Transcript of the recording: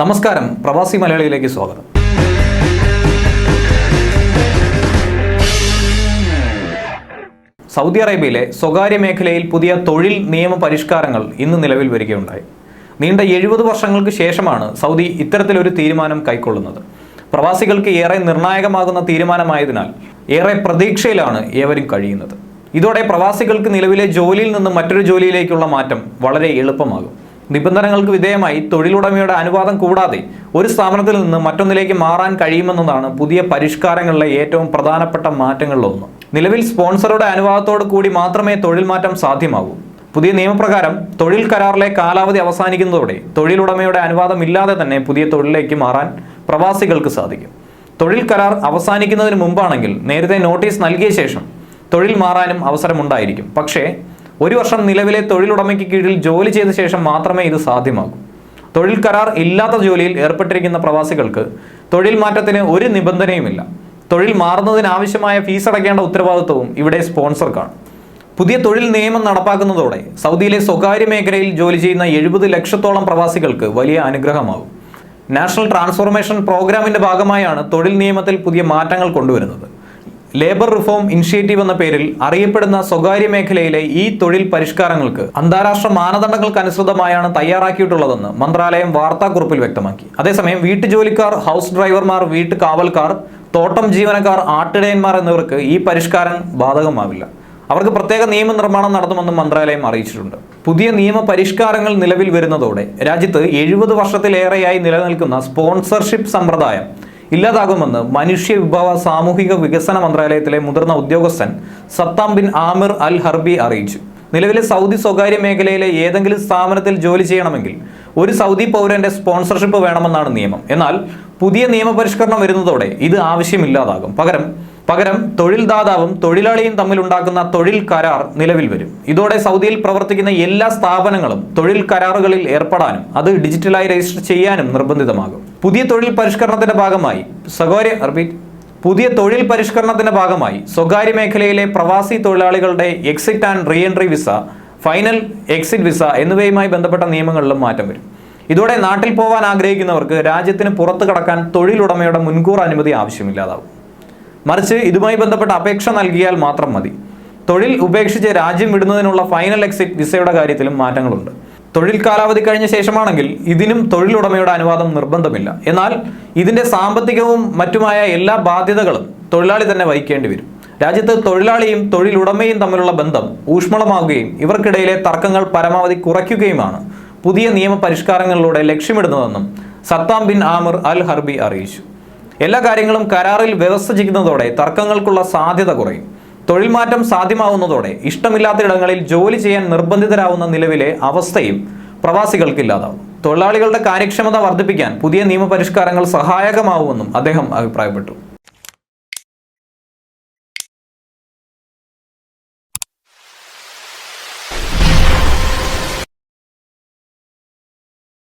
നമസ്കാരം. പ്രവാസി മലയാളിയിലേക്ക് സ്വാഗതം. സൗദി അറേബ്യയിലെ സ്വകാര്യ മേഖലയിൽ പുതിയ തൊഴിൽ നിയമ പരിഷ്കാരങ്ങൾ ഇന്ന് നിലവിൽ വരികയുണ്ടായി. നീണ്ട എഴുപത് വർഷങ്ങൾക്ക് ശേഷമാണ് സൗദി ഇത്തരത്തിലൊരു തീരുമാനം കൈക്കൊള്ളുന്നത്. പ്രവാസികൾക്ക് ഏറെ നിർണായകമാകുന്ന തീരുമാനമായതിനാൽ ഏറെ പ്രതീക്ഷയിലാണ് ഏവരും കഴിയുന്നത്. ഇതോടെ പ്രവാസികൾക്ക് നിലവിലെ ജോലിയിൽ നിന്ന് മറ്റൊരു ജോലിയിലേക്കുള്ള മാറ്റം വളരെ എളുപ്പമാകും. നിബന്ധനകൾക്ക് വിധേയമായി തൊഴിലുടമയുടെ അനുവാദം കൂടാതെ ഒരു സ്ഥാപനത്തിൽ നിന്ന് മറ്റൊന്നിലേക്ക് മാറാൻ കഴിയുമെന്നതാണ് പുതിയ പരിഷ്കാരങ്ങളിലെ ഏറ്റവും പ്രധാനപ്പെട്ട മാറ്റങ്ങളിലൊന്ന്. നിലവിൽ സ്പോൺസറുടെ അനുവാദത്തോടു കൂടി മാത്രമേ തൊഴിൽ മാറ്റം സാധ്യമാകൂ. പുതിയ നിയമപ്രകാരം തൊഴിൽ കരാറിലെ കാലാവധി അവസാനിക്കുന്നതോടെ തൊഴിലുടമയുടെ അനുവാദമില്ലാതെ തന്നെ പുതിയ തൊഴിലിലേക്ക് മാറാൻ പ്രവാസികൾക്ക് സാധിക്കും. തൊഴിൽ കരാർ അവസാനിക്കുന്നതിന് മുമ്പാണെങ്കിൽ നേരത്തെ നോട്ടീസ് നൽകിയ ശേഷം തൊഴിൽ മാറാനും അവസരമുണ്ടായിരിക്കും. പക്ഷേ ഒരു വർഷം നിലവിലെ തൊഴിലുടമയ്ക്ക് കീഴിൽ ജോലി ചെയ്ത ശേഷം മാത്രമേ ഇത് സാധ്യമാകൂ. തൊഴിൽ കരാർ ഇല്ലാത്ത ജോലിയിൽ ഏർപ്പെട്ടിരിക്കുന്ന പ്രവാസികൾക്ക് തൊഴിൽ മാറ്റത്തിന് ഒരു നിബന്ധനയുമില്ല. തൊഴിൽ മാറുന്നതിനാവശ്യമായ ഫീസ് അടയ്ക്കേണ്ട ഉത്തരവാദിത്വവും ഇവിടെ സ്പോൺസർക്കാണ് പുതിയ തൊഴിൽ നിയമം നടപ്പാക്കുന്നതോടെ സൗദിയിലെ സ്വകാര്യ മേഖലയിൽ ജോലി ചെയ്യുന്ന എഴുപത് ലക്ഷത്തോളം പ്രവാസികൾക്ക് വലിയ അനുഗ്രഹമാകും. നാഷണൽ ട്രാൻസ്ഫോർമേഷൻ പ്രോഗ്രാമിന്റെ ഭാഗമായാണ് തൊഴിൽ നിയമത്തിൽ പുതിയ മാറ്റങ്ങൾ കൊണ്ടുവരുന്നത്. ലേബർ റിഫോം ഇനിഷ്യേറ്റീവ് എന്ന പേരിൽ അറിയപ്പെടുന്ന സ്വകാര്യ മേഖലയിലെ ഈ തൊഴിൽ പരിഷ്കാരങ്ങൾക്ക് അന്താരാഷ്ട്ര മാനദണ്ഡങ്ങൾക്കനുസൃതമായാണ് തയ്യാറാക്കിയിട്ടുള്ളതെന്ന് മന്ത്രാലയം വാർത്താക്കുറിപ്പിൽ വ്യക്തമാക്കി. അതേസമയം വീട്ടുജോലിക്കാർ ഹൗസ് ഡ്രൈവർമാർ വീട്ടു കാവൽക്കാർ തോട്ടം ജീവനക്കാർ ആട്ടിടയന്മാർ എന്നിവർക്ക് ഈ പരിഷ്കാരം ബാധകമാവില്ല. അവർക്ക് പ്രത്യേക നിയമനിർമ്മാണം നടത്തുമെന്നും മന്ത്രാലയം അറിയിച്ചിട്ടുണ്ട്. പുതിയ നിയമ പരിഷ്കാരങ്ങൾ നിലവിൽ വരുന്നതോടെ രാജ്യത്ത് എഴുപത് വർഷത്തിലേറെയായി നിലനിൽക്കുന്ന സ്പോൺസർഷിപ്പ് സമ്പ്രദായം ഇല്ലാതാകുമെന്ന് മനുഷ്യ വിഭവ സാമൂഹിക വികസന മന്ത്രാലയത്തിലെ മുതിർന്ന ഉദ്യോഗസ്ഥൻ സത്താം ബിൻ ആമിർ അൽ ഹർബി അറിയിച്ചു. നിലവിലെ സൗദി സ്വകാര്യ മേഖലയിലെ ഏതെങ്കിലും സ്ഥാപനത്തിൽ ജോലി ചെയ്യണമെങ്കിൽ ഒരു സൗദി പൗരന്റെ സ്പോൺസർഷിപ്പ് വേണമെന്നാണ് നിയമം. എന്നാൽ പുതിയ നിയമപരിഷ്കരണം വരുന്നതോടെ ഇത് ആവശ്യമില്ലാതാകും. പകരം പകരം തൊഴിൽദാതാവും തൊഴിലാളിയും തമ്മിലുണ്ടാക്കുന്ന തൊഴിൽ കരാർ നിലവിൽ വരും. ഇതോടെ സൗദിയിൽ പ്രവർത്തിക്കുന്ന എല്ലാ സ്ഥാപനങ്ങളും തൊഴിൽ കരാറുകളിൽ ഏർപ്പെടാനും അത് ഡിജിറ്റലായി രജിസ്റ്റർ ചെയ്യാനും നിർബന്ധിതമാകും. പുതിയ തൊഴിൽ പരിഷ്കരണത്തിന്റെ ഭാഗമായി സ്വകാര്യ പുതിയ തൊഴിൽ പരിഷ്കരണത്തിന്റെ ഭാഗമായി സ്വകാര്യ മേഖലയിലെ പ്രവാസി തൊഴിലാളികളുടെ exit and reentry visa final exit visa എന്നിവയുമായി ബന്ധപ്പെട്ട നിയമങ്ങളിലും മാറ്റം വരും. ഇതോടെ നാട്ടിൽ പോകാൻ ആഗ്രഹിക്കുന്നവർക്ക് രാജ്യത്തിന് പുറത്തു കടക്കാൻ തൊഴിലുടമയുടെ മുൻകൂർ അനുമതി ആവശ്യമില്ലാതാവും. മറിച്ച് ഇതുമായി ബന്ധപ്പെട്ട അപേക്ഷ നൽകിയാൽ മാത്രം മതി. തൊഴിൽ ഉപേക്ഷിച്ച് രാജ്യം വിടുന്നതിനുള്ള ഫൈനൽ എക്സിറ്റ് വിസയുടെ കാര്യത്തിലും മാറ്റങ്ങളുണ്ട്. തൊഴിൽ കാലാവധി കഴിഞ്ഞ ശേഷമാണെങ്കിൽ ഇതിനും തൊഴിലുടമയുടെ അനുവാദം നിർബന്ധമില്ല. എന്നാൽ ഇതിന്റെ സാമ്പത്തികവും മറ്റുമായ എല്ലാ ബാധ്യതകളും തൊഴിലാളി തന്നെ വഹിക്കേണ്ടി വരും. രാജ്യത്ത് തൊഴിലാളിയും തൊഴിലുടമയും തമ്മിലുള്ള ബന്ധം ഊഷ്മളമാവുകയും ഇവർക്കിടയിലെ തർക്കങ്ങൾ പരമാവധി കുറയ്ക്കുകയുമാണ് പുതിയ നിയമ പരിഷ്കാരങ്ങളിലൂടെ ലക്ഷ്യമിടുന്നതെന്നും സത്താം ബിൻ ആമിർ അൽ ഹർബി അറിയിച്ചു. എല്ലാ കാര്യങ്ങളും കരാറിൽ വ്യവസ്ഥ ചെയ്യുന്നതോടെ തർക്കങ്ങൾക്കുള്ള സാധ്യത കുറയും. തൊഴിൽ മാറ്റം സാധ്യമാവുന്നതോടെ ഇഷ്ടമില്ലാത്ത ഇടങ്ങളിൽ ജോലി ചെയ്യാൻ നിർബന്ധിതരാവുന്ന നിലവിലെ അവസ്ഥയും പ്രവാസികൾക്ക് ഇല്ലാതാവും. തൊഴിലാളികളുടെ കാര്യക്ഷമത വർദ്ധിപ്പിക്കാൻ പുതിയ നിയമപരിഷ്കാരങ്ങൾ സഹായകമാവുമെന്നും അദ്ദേഹം അഭിപ്രായപ്പെട്ടു.